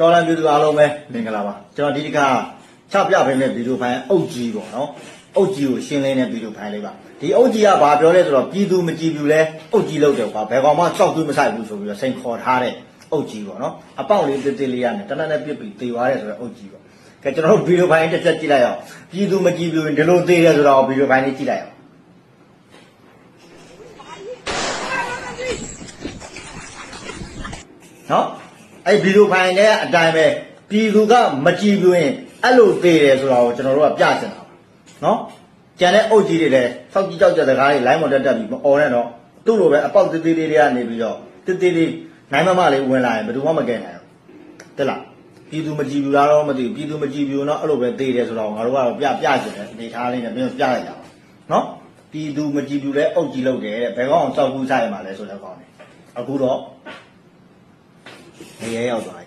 တော်လန်ပြည်သူအားလုံးပဲမင်္ဂလာပါကျွန်တော်ဒီတစ်ခါချပြပေးမယ့်ဗီဒီယိုဖိုင်အုတ်ကြီးပေါ့နော်အုတ်ကြီးကိုရှင်းလင်းတဲ့ဗီဒီယိုဖိုင်လေးပါဒီအုတ်ကြီးကဘာပြောလဲဆိုတော့ပြည်သူမကြည်ဘူးလဲအုတ်ကြီးလောက်တယ်ကွာဘယ်ကောင်မှစောက်သွေးမဆိုင်ဘူးဆိုပြီးတော့စိန်ခေါ်ထားတဲ့အုတ်ကြီးပေါ့နော်အပေါက်လေးတစ်တစ်လေးရနဲ့တနက်နဲ့ပြစ်ပြီးတေသွားတယ်ဆိုတော့အုတ်ကြီးပေါ့ကဲကျွန်တော်တို့ဗီဒီယိုဖိုင်တစ်ချက်ကြည့်လိုက်အောင်ပြည်သူမကြည်ဘူးဒီလိုသေးတယ်ဆိုတော့ဗီဒီယိုဖိုင်လေးကြည့်လိုက်အောင်နော် အဲ့ဗီဒီယိုဖိုင်ထဲအတိုင်းပဲပြည်သူကမကြည်ဘူးရင်အဲ့လိုသေးတယ်ဆိုတာကိုကျွန်တော်တို့ကပြချင်တာပါနော်ကျန်တဲ့အုပ်ကြီးတွေလည်းစောက်ကြီးကြောက်ကြတဲ့ကားတွေ line မတက်တက်ပြီးမអော်နဲ့တော့သူ့လိုပဲအပေါက်သေးသေးလေးတွေကနေပြီးတော့တေးသေးလေးနိုင်မမလေးဝင်လာရင်ဘယ်သူမှမကဲနိုင်ဘူးတက်လားပြည်သူမကြည်ဘူးလားတော့မသိဘူးပြည်သူမကြည်ဘူးတော့အဲ့လိုပဲသေးတယ်ဆိုတော့ငါတို့ကတော့ပြပြချင်တယ်အနေထားလေးနဲ့ပြန်ပြလိုက်တာပါနော်ပြည်သူမကြည်ဘူးလဲအုပ်ကြီးလောက်တယ်တဲ့ဘယ်ကောင်စောက်ဘူးဆိုင်မှာလဲဆိုတော့ကောင်းတယ်အခုတော့ 你也要来。